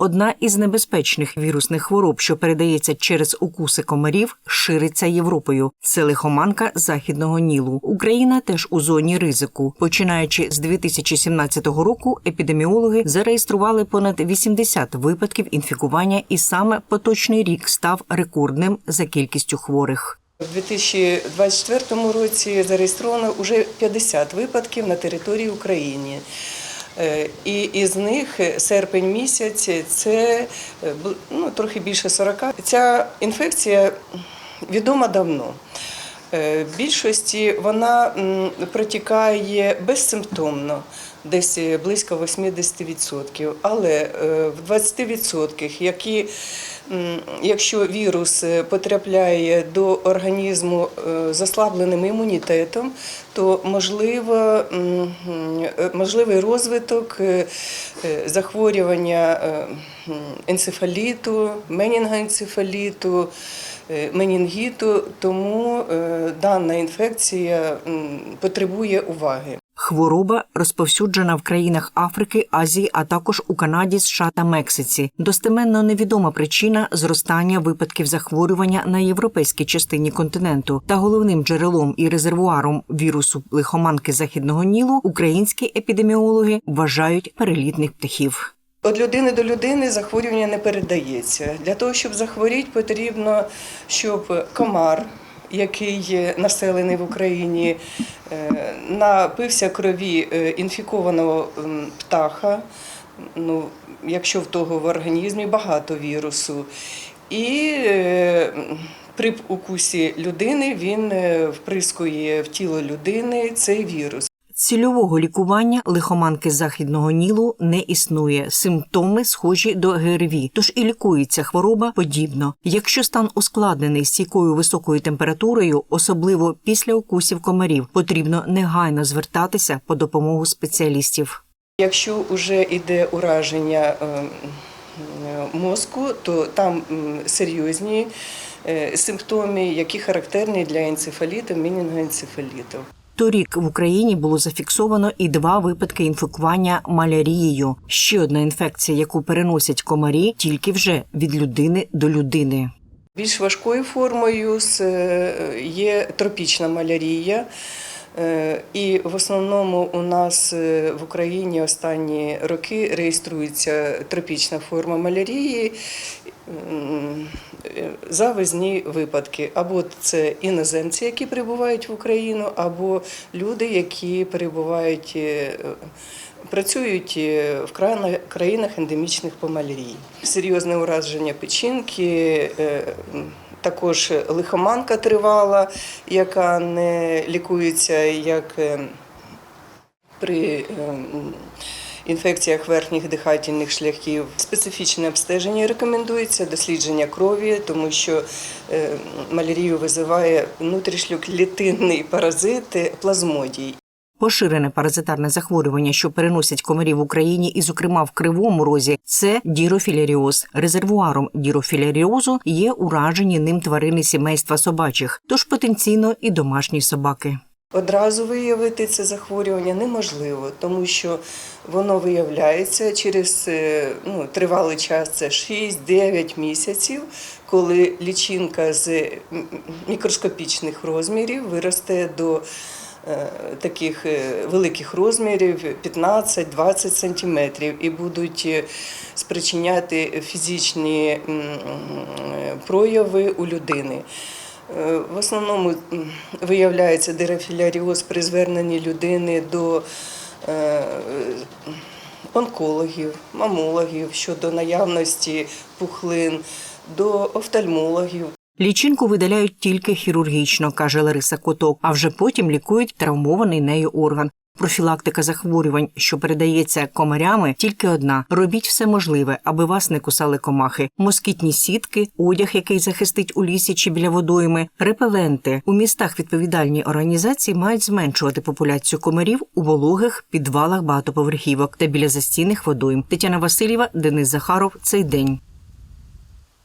Одна із небезпечних вірусних хвороб, що передається через укуси комарів, шириться Європою. Це лихоманка західного Нілу. Україна теж у зоні ризику. Починаючи з 2017 року, епідеміологи зареєстрували понад 80 випадків інфікування, і саме поточний рік став рекордним за кількістю хворих. У 2024 році зареєстровано вже 50 випадків на території України. Е, І із них серпень місяць це е, ну, трохи більше 40. Ця інфекція відома давно. Е, В більшості вона протікає безсимптомно, десь близько 80%. Але е, в 20%, які, якщо вірус е, потрапляє до організму е, з ослабленим імунітетом, то можливо, е, можливий розвиток е, е, захворювання е, енцефаліту, менінгоенцефаліту, е, менінгіту, тому е, дана інфекція потребує уваги. Хвороба розповсюджена в країнах Африки, Азії, а також у Канаді, США та Мексиці. Достеменно невідома причина зростання випадків захворювання на європейській частині континенту. Та головним джерелом і резервуаром вірусу лихоманки західного Нілу українські епідеміологи вважають перелітних птахів. Від людини до людини захворювання не передається. Для того, щоб захворіти, потрібно, щоб комар, який населений в Україні, е, напився крові е, інфікованого птаха, ну, якщо в того в організмі багато вірусу. І е, при укусі людини він вприскує в тіло людини цей вірус. Цільового лікування лихоманки західного нілу не існує. Симптоми схожі до ГРВІ, тож і лікується хвороба подібно. Якщо стан ускладнений стійкою високою температурою, особливо після укусів комарів, потрібно негайно звертатися по допомогу спеціалістів. Якщо вже йде ураження е, е, мозку, то там серйозні е, симптоми, які характерні для енцефаліту, мінінгоенцефаліту. Торік в Україні було зафіксовано і два випадки інфікування малярією. Ще одна інфекція, яку переносять комарі, тільки вже від людини до людини. Більш важкою формою е, є тропічна малярія. Е, І в основному у нас е, в Україні останні роки реєструється тропічна форма малярії, е, завезні випадки. Або це іноземці, які прибувають в Україну, або люди, які перебувають, працюють в країнах ендемічних по малярії. Серйозне ураження печінки. Також лихоманка тривала, яка не лікується як е, при е, інфекціях верхніх дихательних шляхів. Специфічне обстеження рекомендується, дослідження крові, тому що е, малярію визиває внутрішньоклітинний паразит плазмодій. Поширене паразитарне захворювання, що переносять комарі в Україні, і, зокрема, в кривому розі, це дірофіляріоз. Резервуаром дірофіляріозу є уражені ним тварини сімейства собачих, тож потенційно і домашні собаки. Одразу виявити це захворювання неможливо, тому що воно виявляється через е, ну, тривалий час, це 6-9 місяців, коли лічинка з мікроскопічних розмірів виросте до таких е, великих розмірів 15-20 сантиметрів і будуть е, спричиняти фізичні прояви у людини. Е, В основному виявляється дерефіляріоз при зверненні людини до е, онкологів, мамологів щодо наявності пухлин, до офтальмологів. Лічинку видаляють тільки хірургічно, каже Лариса Коток, а вже потім лікують травмований нею орган. Профілактика захворювань, що передається комарями, тільки одна: робіть все можливе, аби вас не кусали комахи, москітні сітки, одяг, який захистить у лісі чи біля водойми, репеленти. У містах відповідальні організації мають зменшувати популяцію комарів у вологих підвалах багатоповерхівок та біля застійних водойм. Тетяна Васильєва, Денис Захаров. Цей день.